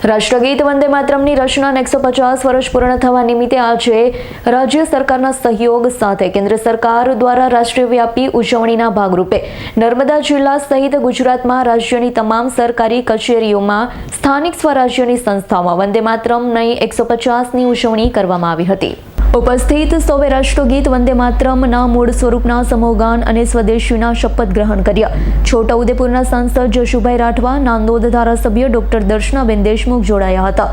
રાષ્ટ્રગીત વંદે માતરમની રચનાને એકસો પચાસ વર્ષ પૂર્ણ થવા નિમિત્તે આજે રાજ્ય સરકારના સહયોગ સાથે કેન્દ્ર સરકાર દ્વારા રાષ્ટ્રવ્યાપી ઉજવણીના ભાગરૂપે નર્મદા જિલ્લા સહિત ગુજરાતમાં રાજ્યની તમામ સરકારી કચેરીઓમાં સ્થાનિક સ્વરાજ્યની સંસ્થાઓમાં વંદે માતરમની એકસો પચાસની ઉજવણી કરવામાં આવી હતી. ઉપસ્થિત સૌએ રાષ્ટ્રગીત વંદે માતરમના મૂળ સ્વરૂપના સમોગાન અને સ્વદેશીના શપથ ગ્રહણ કર્યા. છોટાઉદેપુરના સાંસદ જશુભાઈ રાઠવા, નાંદોદ ધારાસભ્ય ડોક્ટર દર્શનાબેન દેશમુખ જોડાયા હતા.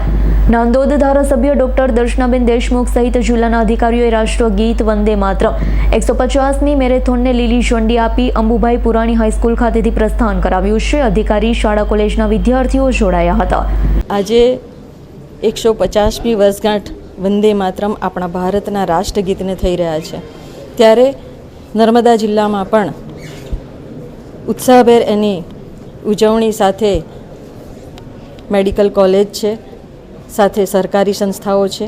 નાંદોદ ધારાસભ્ય ડોક્ટર દર્શનાબેન દેશમુખ સહિત જિલ્લાના અધિકારીઓએ રાષ્ટ્રગીત વંદે માત્રમ, એકસો પચાસની મેરેથોનને લીલી ઝંડી આપી અંબુભાઈ પુરાણી હાઈસ્કૂલ ખાતેથી પ્રસ્થાન કરાવ્યું છે. અધિકારી શાળા કોલેજના વિદ્યાર્થીઓ જોડાયા હતા. આજે એકસો પચાસમી વર્ષગાંઠ વંદે માતરમ આપણા ભારતના રાષ્ટ્રગીતને થઈ રહ્યા છે. ત્યારે નર્મદા જિલ્લામાં પણ ઉત્સાહભેર એની ઉજવણી સાથે મેડિકલ કોલેજ છે, સાથે સરકારી સંસ્થાઓ છે,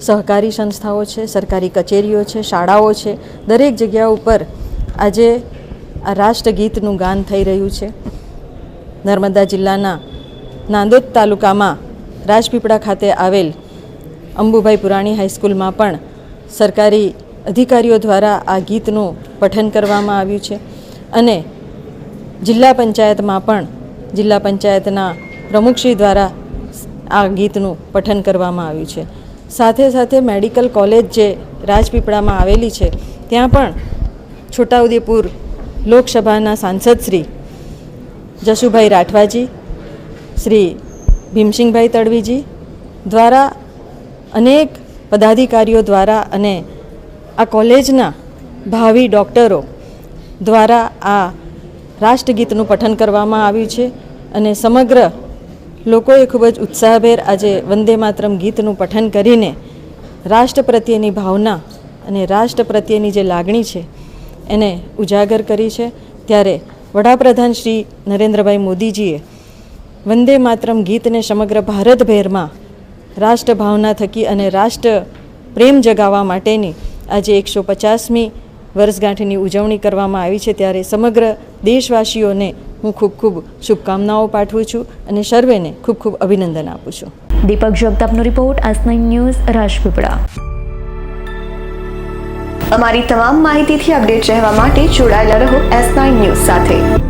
સહકારી સંસ્થાઓ છે, સરકારી કચેરીઓ છે, શાળાઓ છે. દરેક જગ્યા ઉપર આજે આ રાષ્ટ્રગીતનું ગાન થઈ રહ્યું છે. નર્મદા જિલ્લાના નાંદોદ તાલુકામાં રાજપીપળા ખાતે આવેલ અંબુભાઈ પુરાણી હાઈસ્કૂલમાં પણ સરકારી અધિકારીઓ દ્વારા આ ગીતનું પઠન કરવામાં આવ્યું છે. અને જિલ્લા પંચાયતમાં પણ જિલ્લા પંચાયતના પ્રમુખશ્રી દ્વારા આ ગીતનું પઠન કરવામાં આવ્યું છે. સાથે સાથે મેડિકલ કોલેજ જે રાજપીપળામાં આવેલી છે, ત્યાં પણ છોટાઉદેપુર લોકસભાના સાંસદ શ્રી જશુભાઈ રાઠવાજી, શ્રી ભીમસિંહભાઈ તડવીજી દ્વારા અનેક પદાધિકારીઓ દ્વારા અને આ કોલેજના ભાવિ ડૉક્ટરો દ્વારા આ રાષ્ટ્રગીતનું પઠન કરવામાં આવ્યું છે અને સમગ્ર લોકોએ ખૂબ જ ઉત્સાહભેર આજે વંદે માતરમ ગીતનું પઠન કરીને રાષ્ટ્ર પ્રત્યેની ભાવના અને રાષ્ટ્ર પ્રત્યેની જે લાગણી છે એને ઉજાગર કરી છે. ત્યારે વડાપ્રધાન શ્રી નરેન્દ્રભાઈ મોદીજીએ વંદે માતરમ ગીતને સમગ્ર ભારતભેરમાં રાષ્ટ્ર ભાવના થકી અને રાષ્ટ્ર પ્રેમ જગાવવા માટેની આજે એકસો પચાસમી વર્ષગાંઠની ઉજવણી કરવામાં આવી છે. ત્યારે સમગ્ર દેશવાસીઓને હું ખૂબ ખૂબ શુભકામનાઓ પાઠવું છું અને સર્વેને ખૂબ ખૂબ અભિનંદન આપું છું. દીપક જગતાપનો રિપોર્ટ આસ ન્યૂઝ, રાજપીપળા. અમારી તમામ માહિતીથી અપડેટ રહેવા માટે જોડાયેલા રહો એસ નાઇન ન્યૂઝ સાથે.